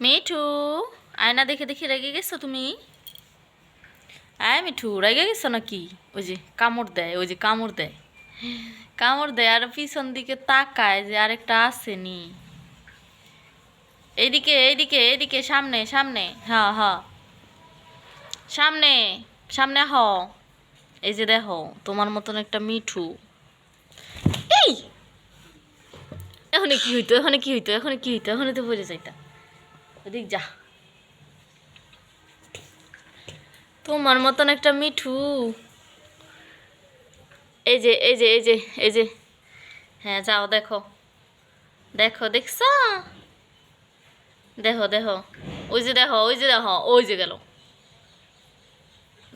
মিঠু, আয়না দেখে দেখে রেগে গেছো তুমি? আয় মিঠু, রেগে গেছো নাকি? ওই যে কামড় দেয়, ওই যে কামড় দেয়। কামড় দেয় আর পিছন দিকে তাকায় যে আরেকটা আসেনি। এইদিকে এইদিকে এইদিকে, সামনে সামনে হ্যাঁ হ্যাঁ। সামনে সামনে হ এই যে দেখো, তোমার মতন একটা মিঠু। এই! এখন কি হইতো এখন কি হইতো এখন কি হইতো এখানে তো পড়ে যাইতা ওদিক যা। তোমার মতন একটা মিঠু। এই যে এই যে এই যে এই যে। হ্যাঁ যাও, দেখো। দেখো, দেখছ? দেখো দেখো। ওই যে, দেখো, ওই যে, দেখো, ওই যে গেল।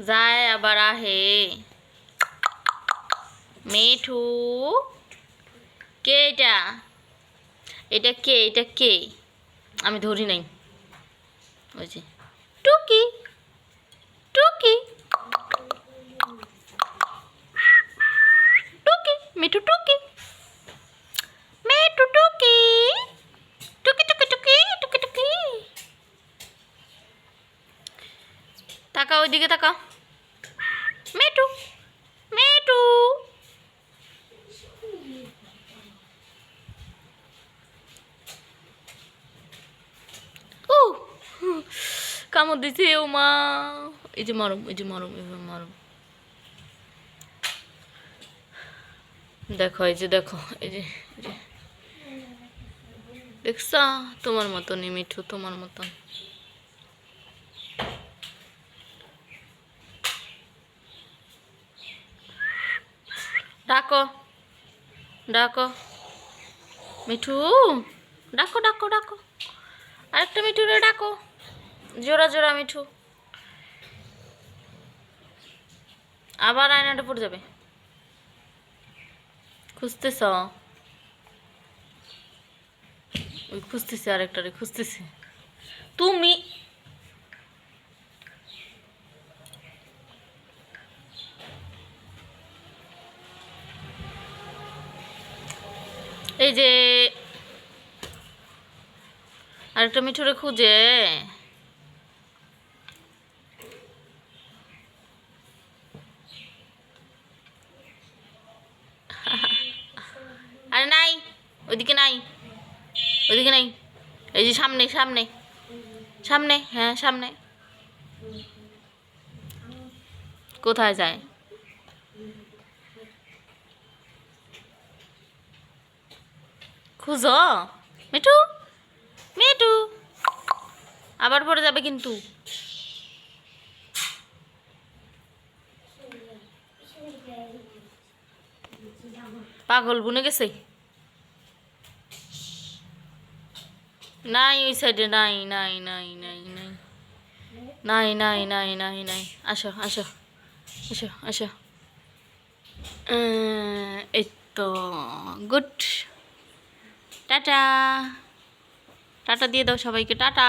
যায় আবার আহে। মিঠু। কে এটা? এটা কে? এটা কে? আমি ধরি নাই। ওই টুকি টুকি। টুকি, মিঠু টুকি। মিঠু টুকি। টুকি টুকি টুকি টুকি টুকি। তাকাও ওইদিকে তাকাও। মিঠু মিঠু ও কামড় দিছে, ও মা। এই যে মরম, এই যে মরম, এই মরম। দেখো, এই যে দেখো, এই যে দেখছা? তোমার মতনই, মিঠু, তোমার মতন। ডাকো ডাকো। মিঠু, ডাকো ডাকো ডাকো। আরেকটা মিঠু রে ডাকো। জোড়া জোড়া মিঠু। আবার আয়নাটা পড়ে যাবে। খুঁজতেছ? ওই খুঁজতেছে আরেকটারে, খুঁজতেছি। তুমি? এই যে আরেকটা মিঠুরে খুঁজে আরে নাই ওইদিকে নাই। ওইদিকে নাই। এই যে সামনে সামনে। সামনে হ্যাঁ সামনে। কোথায় যায়? খুঁজো। মিঠু মিঠু। আবার পড়ে যাবে কিন্তু। পাগল বুনে গেছে। নাই ওই সাইডে নাই নাই নাই নাই নাই নাই নাই নাই নাই নাই আসো আসো আসো আসো এই তো গুড টাটা টাটা দিয়ে দাও সবাইকে. টাটা